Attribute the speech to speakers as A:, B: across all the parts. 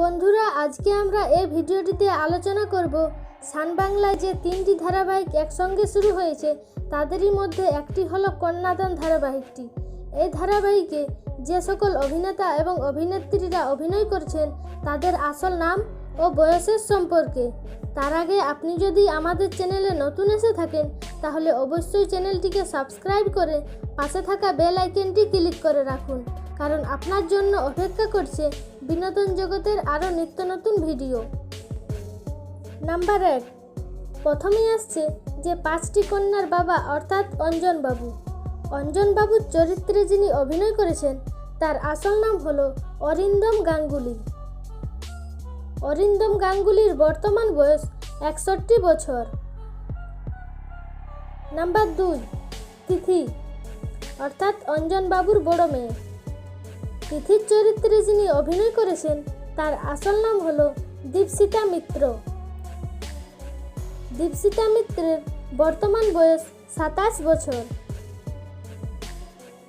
A: বন্ধুরা, আজকে আমরা এই ভিডিওটিতে আলোচনা করব সান বাংলায় যে তিনটি ধারাবাহিক একসঙ্গে শুরু হয়েছে, তাদেরই মধ্যে একটি হলো কন্যাদান ধারাবাহিকটি। এই ধারাবাহিকে যে সকল অভিনেতা এবং অভিনেত্রীরা অভিনয় করছেন, তাদের আসল নাম ও বয়সের সম্পর্কে। তার আগে আপনি যদি আমাদের চ্যানেলে নতুন এসে থাকেন, তাহলে অবশ্যই চ্যানেলটিকে সাবস্ক্রাইব করে পাশে থাকা বেল আইকনটি ক্লিক করে রাখুন। কারণ আপনার জন্য অপেক্ষা করছে বিনোদন জগতের আরও নিত্য নতুন ভিডিও। নাম্বার এক, প্রথমেই আসছে যে পাঁচটি কন্যার বাবা অর্থাৎ অঞ্জনবাবু। অঞ্জনবাবুর চরিত্রে যিনি অভিনয় করেছেন, তার আসল নাম হল অরিন্দম গাঙ্গুলি। অরিন্দম গাঙ্গুলির বর্তমান বয়স একষট্টি বছর। নাম্বার দুই, তিথি, অর্থাৎ অঞ্জনবাবুর বড় মেয়ে। তিথির চরিত্রে যিনি অভিনয় করেছেন, তার আসল নাম হল দীপসিতা মিত্র। দীপসিতা মিত্রের বর্তমান বয়স সাতাশ বছর।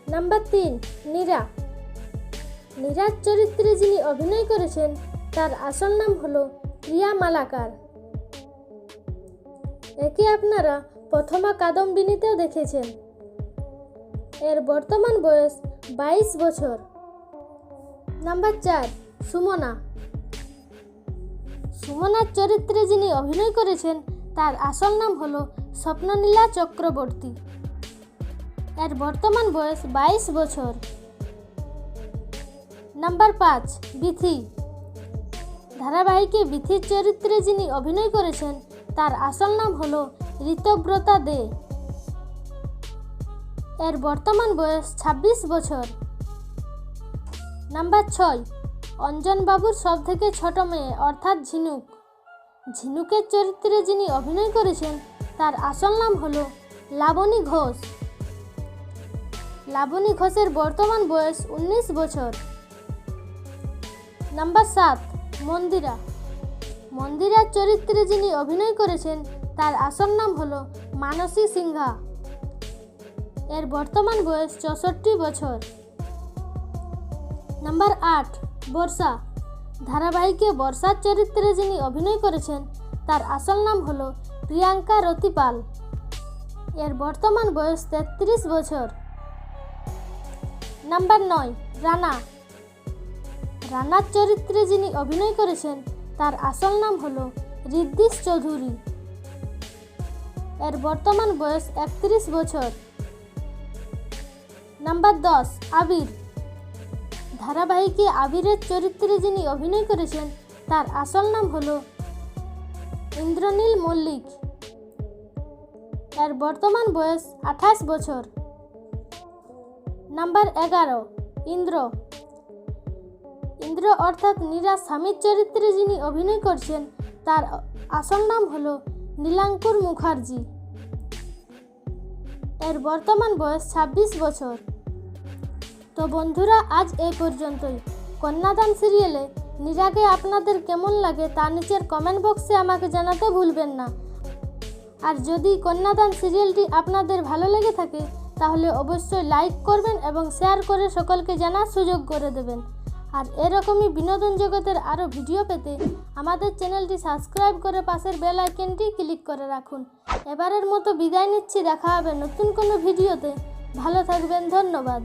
A: নাম্বার তিন, নীরা। নীরার চরিত্রে যিনি অভিনয় করেছেন, তার আসল নাম হল প্রিয়া মালাকার। একে আপনারা প্রথমা কাদম্বিনীতেও দেখেছেন। এর বর্তমান বয়স বাইশ বছর। নাম্বার চার, সুমনা। সুমনার চরিত্রে যিনি অভিনয় করেছেন, তার আসল নাম হল স্বপ্ননীলা চক্রবর্তী। এর বর্তমান বয়স বাইশ বছর। নাম্বার পাঁচ, বিথি। ধারাবাহিকে বিথির চরিত্রে যিনি অভিনয় করেছেন, তার আসল নাম হল ঋতব্রতা দে। এর বর্তমান বয়স ২৬ বছর। নাম্বার ছয়, অঞ্জনবাবুর সব থেকে ছোট মেয়ে, অর্থাৎ ঝিনুক। ঝিনুকের চরিত্রে যিনি অভিনয় করেছেন, তার আসল নাম হল লাবণী ঘোষ। লাবণী ঘোষের বর্তমান বয়স ১৯ বছর। নাম্বার সাত, মন্দিরা। মন্দিরার চরিত্রে যিনি অভিনয় করেছেন, তার আসল নাম হল মানসী সিংহা। এর বর্তমান বয়স চৌষট্টি বছর। নাম্বার আট, বর্ষা। ধারাবাহিকে বর্ষার চরিত্রে যিনি অভিনয় করেছেন, তার আসল নাম হল প্রিয়াঙ্কা রতিপাল এর বর্তমান বয়স তেত্রিশ বছর। নাম্বার নয়, রানা। রানার চরিত্রে যিনি অভিনয় করেছেন, তার আসল নাম হল ঋদ্ধিশ চৌধুরী। এর বর্তমান বয়স একত্রিশ বছর। নাম্বার দশ, আবির। ধারাবাহিকে আবিরের চরিত্রে যিনি অভিনয় করেছেন, তার আসল নাম হল ইন্দ্রনীল মল্লিক। এর বর্তমান বয়স আঠাশ বছর। নাম্বার এগারো, ইন্দ্র। ইন্দ্র অর্থাৎ নীরা স্বামীর চরিত্রে যিনি অভিনয় করছেন, তার আসল নাম হল নীলাঙ্কুর মুখার্জি। এর বর্তমান বয়স ২৬ বছর। তো বন্ধুরা, আজ এই পর্যন্তই। কন্যাদান সিরিয়ালে নীরাকে আপনাদের কেমন লাগে তা নিচের কমেন্ট বক্সে আমাকে জানাতে ভুলবেন না। আর যদি কন্যাদান সিরিয়ালটি আপনাদের ভালো লেগে থাকে, তাহলে অবশ্যই লাইক করবেন এবং শেয়ার করে সকলকে জানার সুযোগ করে দেবেন। আর এরকমই বিনোদন জগতের আরও ভিডিও পেতে আমাদের চ্যানেলটি সাবস্ক্রাইব করে পাশের বেল আইকনটি ক্লিক করে রাখুন। এবারের মতো বিদায় নিচ্ছি, দেখা হবে নতুন কোনো ভিডিওতে ভালো থাকবেন, ধন্যবাদ।